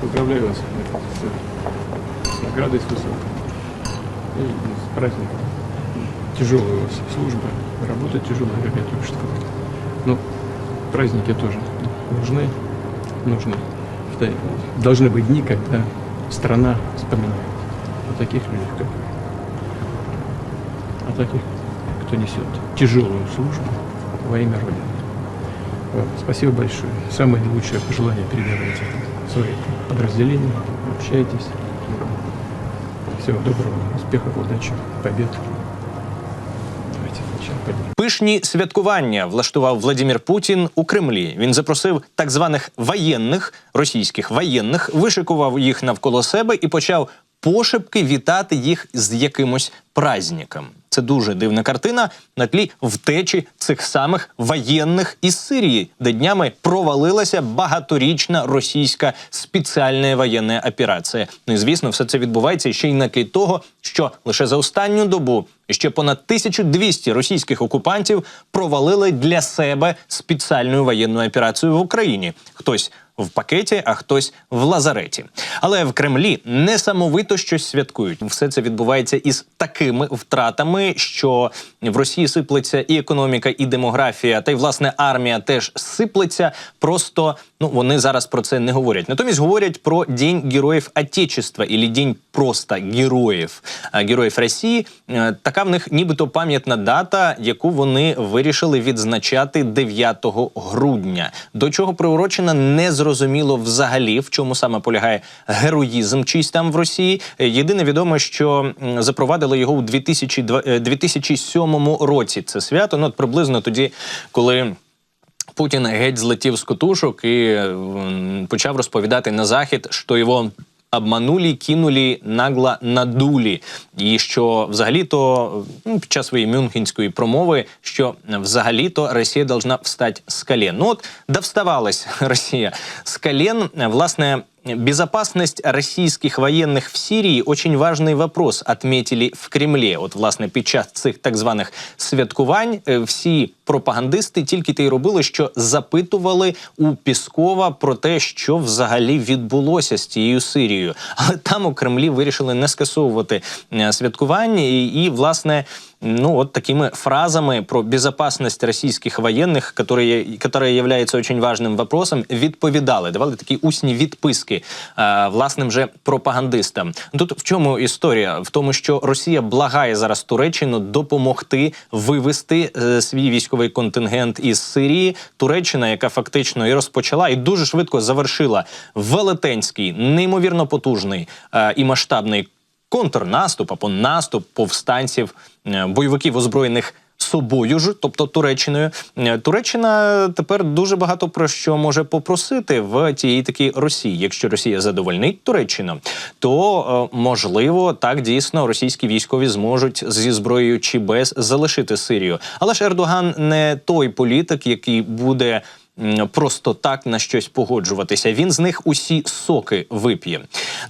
Поздравляю вас с, наградой высокой. И с праздником. Тяжелая у вас служба, работа тяжелая, как я только что сказал. Но праздники тоже нужны, нужны. Должны быть дни, когда страна вспоминает о таких людях, как вы. О таких, кто несет тяжелую службу во имя Родины. Спасибо большое. Самые лучшие пожелания передавайте своим подразделениям. Общайтесь. Всего доброго, успехов, удачи, побед. Давайте. Пишні святкування влаштував Владимир Путін у Кремлі. Він запросив так званих воєнних російських воєнних, вишикував їх навколо себе і почав пошепки вітати їх з якимось праздником. Це дуже дивна картина на тлі втечі цих самих воєнних із Сирії, де днями провалилася багаторічна російська спеціальна воєнна операція. Ну і звісно, все це відбувається ще й на тлі того, що лише за останню добу ще понад 1200 російських окупантів провалили для себе спеціальну воєнну операцію в Україні. Хтось в пакеті, а хтось в лазареті. Але в Кремлі несамовито щось святкують. Все це відбувається із такими втратами, що в Росії сиплеться і економіка, і демографія, та й власне армія теж сиплеться. Просто ну вони зараз про це не говорять. Натомість говорять про День Героїв Отечества і День просто героїв героїв Росії. Е, Така в них нібито пам'ятна дата, яку вони вирішили відзначати 9 грудня. До чого приурочена не зрозуміло взагалі, в чому саме полягає героїзм чийсь там в Росії. Єдине відомо, що запровадили його у 2002 е, 2007 році. Це свято. Ну от приблизно тоді, коли. Путін геть злетів з котушок і почав розповідати на захід, що його обманули, кинули, нагло надулі. І що взагалі-то ну, під час своєї мюнхенської промови, що взагалі-то Росія должна встати з колен. Ну от довставалась Росія з колен. Власне, Безопасность российских военных в Сирии очень важный вопрос, отметили в Кремлі. От, власне, під час цих так званих святкувань е, всі пропагандисти тільки те й робили, що запитували у Піскова про те, що взагалі відбулося з тією Сирією. Але там у Кремлі вирішили не скасовувати е, святкування і, і власне. Ну, вот такими фразами про безопасность российских военных, которые, которая является очень важным вопросом, відповідали, давали такі усні відписки е, власним же пропагандистам. Тут в чому історія? В тому, що Росія благає зараз Туреччину допомогти вивести е, свій військовий контингент із Сирії. Туреччина, яка фактично і розпочала, і дуже швидко завершила велетенський, неймовірно потужний е, і масштабний контрнаступ або наступ повстанців, е, бойовиків озброєних. Собою ж, тобто Туреччиною, Е, Туреччина тепер дуже багато про що може попросити в тієї такій Росії. Якщо Росія задовольнить Туреччину, то е, можливо так дійсно російські військові зможуть зі зброєю чи без залишити Сирію. Але ж Ердоган не той політик, який буде просто так на щось погоджуватися. Він з них усі соки вип'є.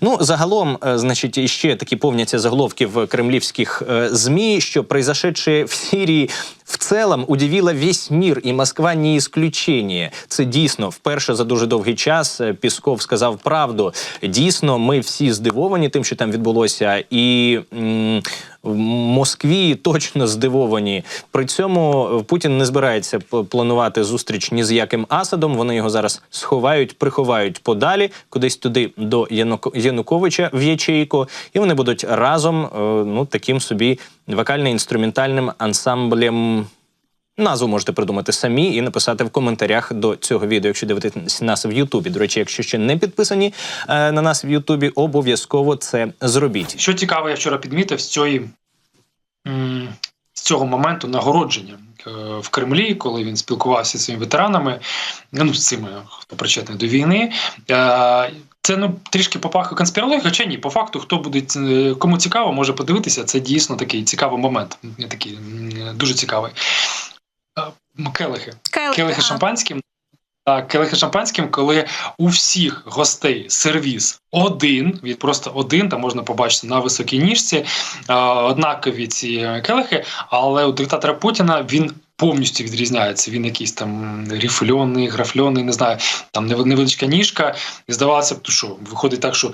Ну загалом, е, значить, іще такі повняться заголовки в кремлівських е, змі, що произошедшее в Сирії в целом удивило весь мир, і Москва не исключение. Це дійсно вперше за дуже довгий час е, Пісков сказав правду. Дійсно, ми всі здивовані тим, що там відбулося, і м, в Москві точно здивовані. При цьому е, Путін не збирається планувати зустріч ні з яким Асадом. Вони його зараз сховають, приховають подалі, кудись туди до Януко- Януковича в ячейку, і вони будуть разом, е, ну таким собі вокально-інструментальним ансамблем. Назву можете придумати самі і написати в коментарях до цього відео, якщо дивитесь нас в Ютубі. До речі, якщо ще не підписані е, на нас в Ютубі, обов'язково це зробіть. Що цікаво, я вчора підмітив з цієї з цього моменту нагородження е, в Кремлі, коли він спілкувався зі своїми ветеранами, ну з цими, хто причетний до війни. Е, Це ну трішки попахує конспірології, хоча ні, по факту, хто буде е, кому цікаво, може подивитися. Це дійсно такий цікавий момент. Такий дуже цікавий. Келихи. Келихи, Келихи шампанським. Келихи шампанським, коли у всіх гостей сервіс один, від просто один, там можна побачити на високій ніжці, однакові ці келихи, але у диктатора Путіна він повністю відрізняється. Він якийсь там ріфльоний, графльоний, не знаю, там невеличка ніжка. І здавалося б, то що виходить так, що.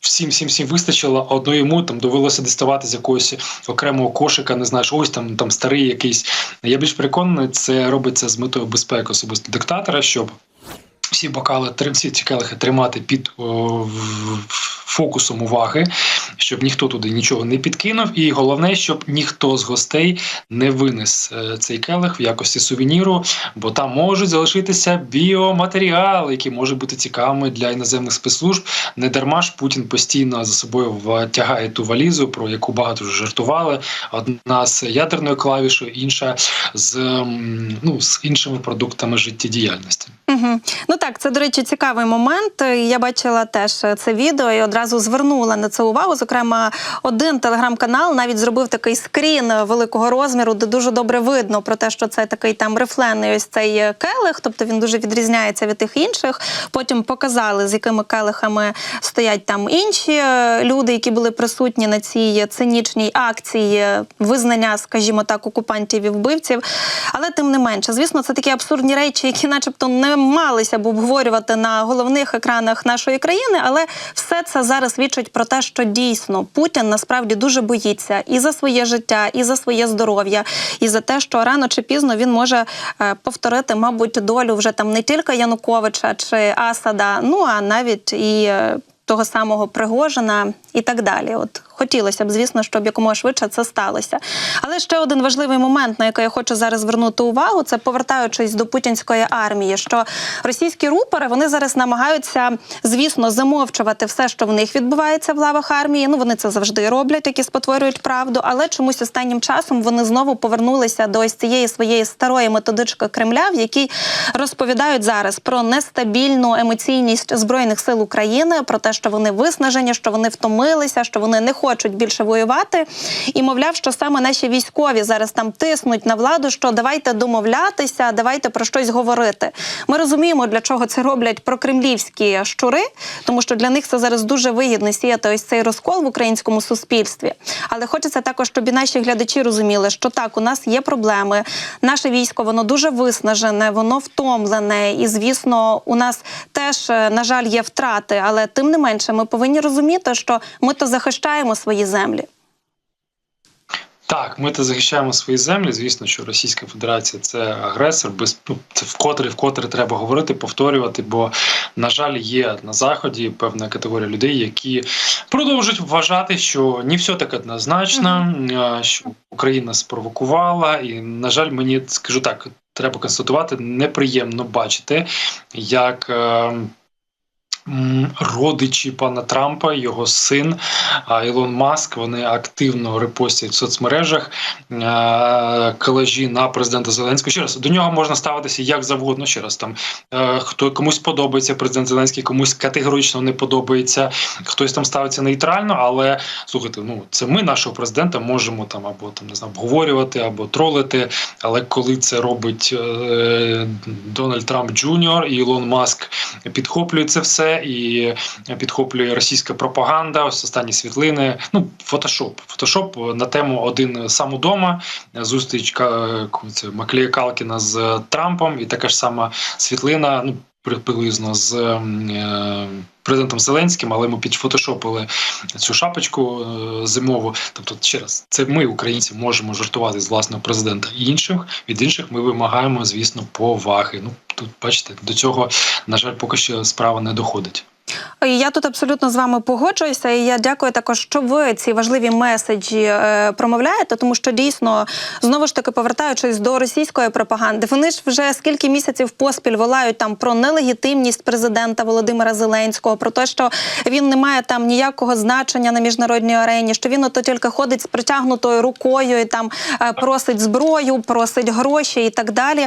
Всім, всім, всім вистачило, а одно йому там довелося діставати з якогось окремого кошика, не знаєш, ось там, там старий якийсь. Я більш переконаний, це робиться з метою безпеки особисто диктатора, щоб всі бокали, всі ці тримати під о, фокусом уваги, щоб ніхто туди нічого не підкинув. І головне, щоб ніхто з гостей не винес е, цей келих в якості сувеніру, бо там можуть залишитися біоматеріали, які можуть бути цікавими для іноземних спецслужб. Не дарма ж Путін постійно за собою тягає ту валізу, про яку багато вже жартували. Одна з ядерною клавішою, інша з, ну, з іншими продуктами життєдіяльності. Угу. Ну так, це до речі, цікавий момент. Я бачила теж це відео і одразу звернула на це увагу. Зокрема, один телеграм-канал навіть зробив такий скрін великого розміру, де дуже добре видно про те, що це такий там рифлений ось цей келих, тобто він дуже відрізняється від тих інших. Потім показали, з якими келихами стоять там інші е, люди, які були присутні на цій цинічній акції визнання, скажімо так, окупантів і вбивців. Але тим не менше, звісно, це такі абсурдні речі, які, начебто, не малися б обговорювати на головних екранах нашої країни. Але все це зараз свідчить про те, що дійсно Путін насправді дуже боїться і за своє життя, і за своє здоров'я, і за те, що рано чи пізно він може е, повторити, мабуть, долю вже там не тільки Януковича чи Асада, ну а навіть і. Того самого Пригожина і так далі. От хотілося б, звісно, щоб якомога швидше це сталося. Але ще один важливий момент, на який я хочу зараз звернути увагу, це повертаючись до путінської армії, що російські рупори вони зараз намагаються, звісно, замовчувати все, що в них відбувається в лавах армії. Ну вони це завжди роблять, які спотворюють правду. Але чомусь останнім часом вони знову повернулися до ось цієї своєї старої методички Кремля, в якій розповідають зараз про нестабільну емоційність збройних сил України, про те, що вони виснажені, що вони втомилися, що вони не хочуть більше воювати. І мовляв, що саме наші військові зараз там тиснуть на владу, що давайте домовлятися, давайте про щось говорити. Ми розуміємо, для чого це роблять прокремлівські щури, тому що для них це зараз дуже вигідно сіяти ось цей розкол в українському суспільстві. Але хочеться також, щоб і наші глядачі розуміли, що так, у нас є проблеми. Наше військо воно дуже виснажене, воно втомлене, і звісно, у нас теж, е, на жаль, є втрати, але тим не менше, ми повинні розуміти, що ми то захищаємо свої землі. Так, ми то захищаємо свої землі. Звісно, що Російська Федерація це агресор. Без ну, це вкотре, вкотре треба говорити, повторювати. Бо, на жаль, є на заході певна категорія людей, які продовжують вважати, що не все так однозначно, що Україна спровокувала, і на жаль, мені скажу так, треба констатувати, неприємно бачити, як. е, Родичі пана Трампа, його син Ілон Маск, вони активно репостять в соцмережах колажі на президента Зеленського. Ще раз до нього можна ставитися як завгодно. Ще раз там е, хто комусь подобається президент Зеленський, комусь категорично не подобається, хтось там ставиться нейтрально. Але слухайте, ну це ми нашого президента можемо там або там не знаю, обговорювати, або тролити. Але коли це робить е, Дональд Трамп Джуніор і Ілон Маск підхоплює це все і підхоплює російська пропаганда. Ось останні світлини. Ну, фотошоп. Фотошоп на тему один сам удома. Зустріч це Маклія Калкіна з Трампом, і така ж сама світлина. Ну, приблизно з ем, е, президентом Зеленським, але ми підфотошопили цю шапочку е, зимову. Тобто, ще раз, це ми, українці, можемо жартувати з власного президента і інших. Від інших ми вимагаємо, звісно, поваги. Ну тут бачите, до цього на жаль, поки що справа не доходить. Я тут абсолютно з вами погоджуюся. І я дякую також, що ви ці важливі меседжі е, промовляєте, тому що дійсно знову ж таки повертаючись до російської пропаганди, вони ж вже скільки місяців поспіль волають там про нелегітимність президента Володимира Зеленського, про те, що він не має там ніякого значення на міжнародній арені, що він ото тільки ходить з притягнутою рукою і там е, просить зброю, просить гроші і так далі.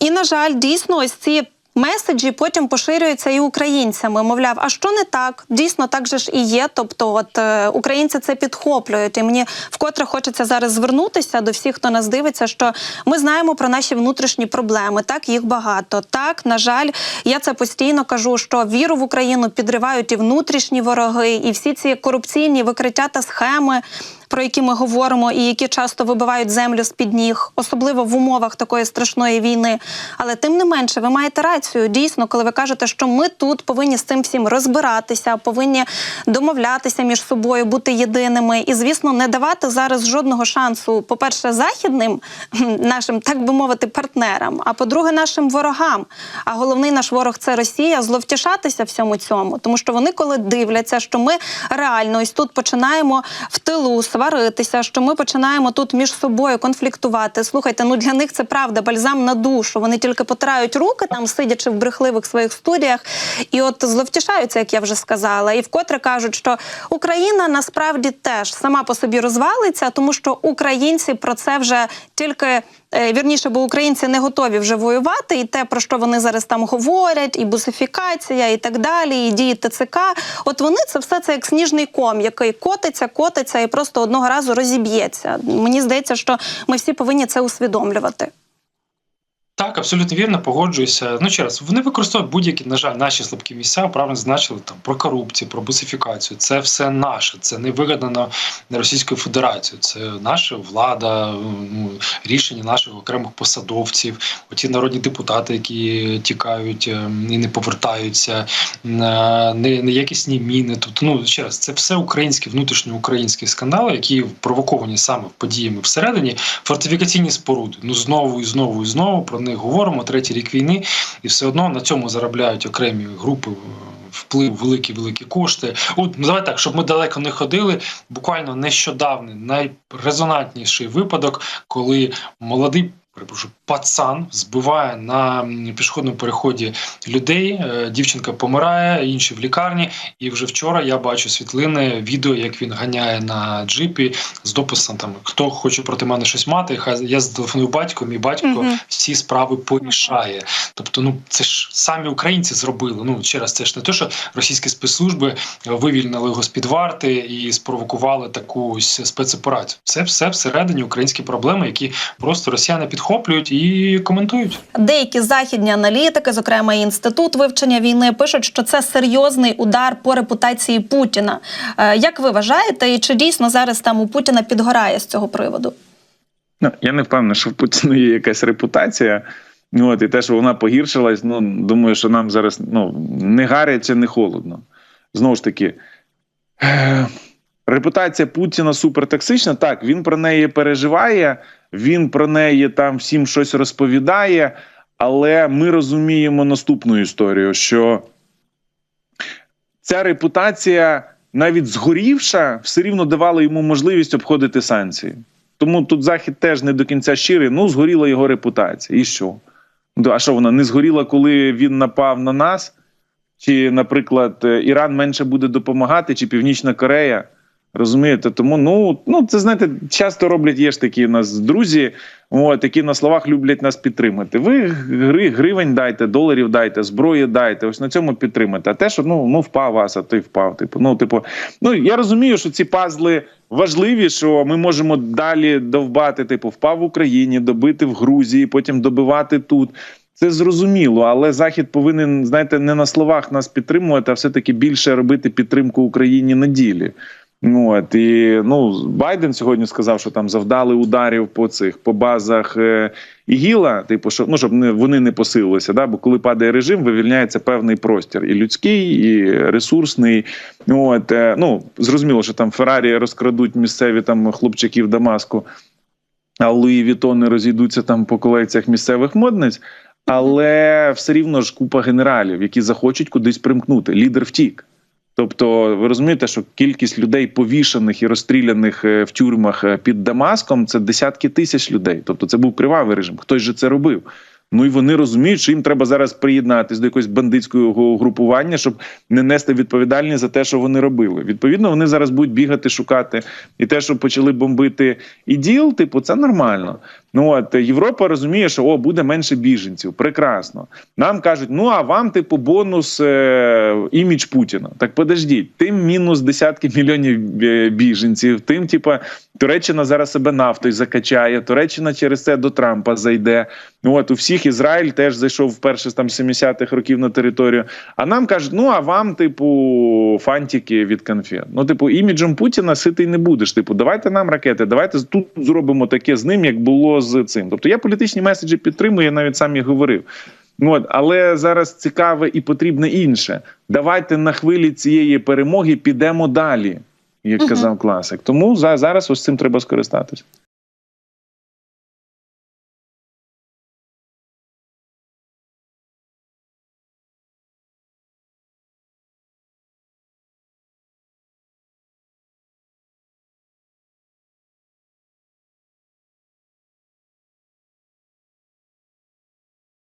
І на жаль, дійсно, ось ці. Меседжі потім поширюються і українцями. Мовляв, а що не так? Дійсно, так же ж і є. Тобто, от е, українці це підхоплюють. І мені вкотре хочеться зараз звернутися до всіх, хто нас дивиться, що ми знаємо про наші внутрішні проблеми. Так, їх багато. Так, на жаль, я це постійно кажу, що віру в Україну підривають і внутрішні вороги, і всі ці корупційні викриття та схеми. Про які ми говоримо, і які часто вибивають землю з під ніг, особливо в умовах такої страшної війни. Але тим не менше, ви маєте рацію дійсно, коли ви кажете, що ми тут повинні з цим всім розбиратися, повинні домовлятися між собою, бути єдиними і, звісно, не давати зараз жодного шансу, по-перше, західним нашим, так би мовити, партнерам, а по-друге, нашим ворогам. А головний наш ворог це Росія, зловтішатися всьому цьому, тому що вони, коли дивляться, що ми реально ось тут починаємо в тилу сваритися, що ми починаємо тут між собою конфліктувати. Слухайте, ну для них це правда, бальзам на душу. Вони тільки потирають руки там, сидячи в брехливих своїх студіях, і от зловтішаються, як я вже сказала, і вкотре кажуть, що Україна насправді теж сама по собі розвалиться, тому що українці про це вже тільки. е, Вірніше, бо українці не готові вже воювати, і те, про що вони зараз там говорять, і бусифікація, і так далі, і дії ТЦК. От вони це все це як сніжний ком, який котиться, котиться і просто одного разу розіб'ється. Мені здається, що ми всі повинні це усвідомлювати. Так, абсолютно вірно, погоджуюся. Ну ще раз, вони використовують будь-які, на жаль, наші слабкі місця, правильно зазначили там про корупцію, про бусифікацію. Це все наше, це не вигадано Російською Федерацією. Це наша влада, ну, рішення наших окремих посадовців, оті народні депутати, які тікають е, і не повертаються, е, не- неякісні міни. Тобто, ну ще раз, це все українські, внутрішньоукраїнські скандали, які провоковані саме подіями всередині, фортифікаційні споруди. Ну знову і знову і знову про них говоримо. Третій рік війни, і все одно на цьому заробляють окремі групи. е, Вплив великі великі кошти. От ну, давай так, щоб ми далеко не ходили. Буквально нещодавний найрезонантніший випадок, коли молодий перепрошую, пацан збиває на пішохідному переході людей. Е, Дівчинка помирає, інші в лікарні. І вже вчора я бачу світлини, відео, як він ганяє на джипі з дописом там хто хоче проти мене щось мати. Хай я зателефоную батьку, мій батько Мгм. всі справи порішає. Тобто, ну це ж самі українці зробили. Ну ще раз, це ж не те, що російські спецслужби вивільнили його з під варти і спровокували таку ось спецоперацію. Це все всередині українські проблеми, які просто росіяни підхоплюють і коментують. Деякі західні аналітики, зокрема і інститут вивчення війни, пишуть, що це серйозний удар по репутації Путіна. Е, Як ви вважаєте, і чи дійсно зараз там у Путіна підгорає з цього приводу? Ну, я не впевнений, що в Путіна є якась репутація. Ну, От, і те, що вона погіршилась, ну думаю, що нам зараз ну, не гаряче, не холодно. Знову ж таки, е, репутація Путіна супертоксична. Так, він про неї переживає, він про неї там всім щось розповідає, але ми розуміємо наступну історію, що ця репутація, навіть згорівша, все рівно давала йому можливість обходити санкції. Тому тут Захід теж не до кінця щирий. Ну, згоріла його репутація. І що? Ну, А що вона не згоріла, коли він напав на нас? Чи, наприклад, е, Іран менше буде допомагати, чи Північна Корея? Розумієте? Тому ну, ну це знаєте, часто роблять є ж такі у нас друзі, от, які на словах люблять нас підтримати. Ви гри, гривень дайте, доларів дайте, зброї дайте. Ось на цьому підтримати. А те, що ну, ну впав вас, а той впав. Типу, ну, типу, ну я розумію, що ці пазли важливі, що ми можемо далі довбати, типу, впав в Україні, добити в Грузії, потім добивати тут. Це зрозуміло, але Захід повинен, знаєте, не на словах нас підтримувати, а все-таки більше робити підтримку Україні на ділі. Ну, От, і ну, Байден сьогодні сказав, що там завдали ударів по цих по базах е, ІГІЛа, типу, що ну щоб не вони не посилилися. Да? Бо коли падає режим, вивільняється певний простір і людський, і ресурсний. От, е, ну зрозуміло, що там Феррарі розкрадуть місцеві там хлопчиків Дамаску, а Луї Вітони розійдуться там по колекціях місцевих модниць. Але все рівно ж купа генералів, які захочуть кудись примкнути. Лідер втік. Тобто, ви розумієте, що кількість людей повішаних і розстріляних е, в тюрмах е, під Дамаском це десятки тисяч людей. Тобто, це був кривавий режим. Хтось же це робив. Ну і вони розуміють, що їм треба зараз приєднатись до якогось бандитського групування, щоб не нести відповідальність за те, що вони робили. Відповідно, вони зараз будуть бігати, шукати і те, що почали бомбити іділ, типу, це нормально. Ну от Європа розуміє, що о, буде менше біженців. Прекрасно. Нам кажуть, ну а вам, типу, бонус е, імідж Путіна. Так подождіть, тим мінус десятки мільйонів е, біженців, тим, типа, Туреччина зараз себе нафтою закачає, Туреччина через це до Трампа зайде. Ну от у всіх Ізраїль теж зайшов вперше з там 70-х років на територію. А нам кажуть, ну а вам, типу, фантики від конфет. Ну, типу, іміджем Путіна ситий не будеш. Типу, давайте нам ракети, давайте тут зробимо таке з ним, як було з цим. Тобто я політичні меседжі підтримую, я навіть сам їх говорив. Ну, От, але зараз цікаве і потрібне інше. Давайте на хвилі цієї перемоги підемо далі, як казав класик. Тому за, зараз ось цим треба скористатися.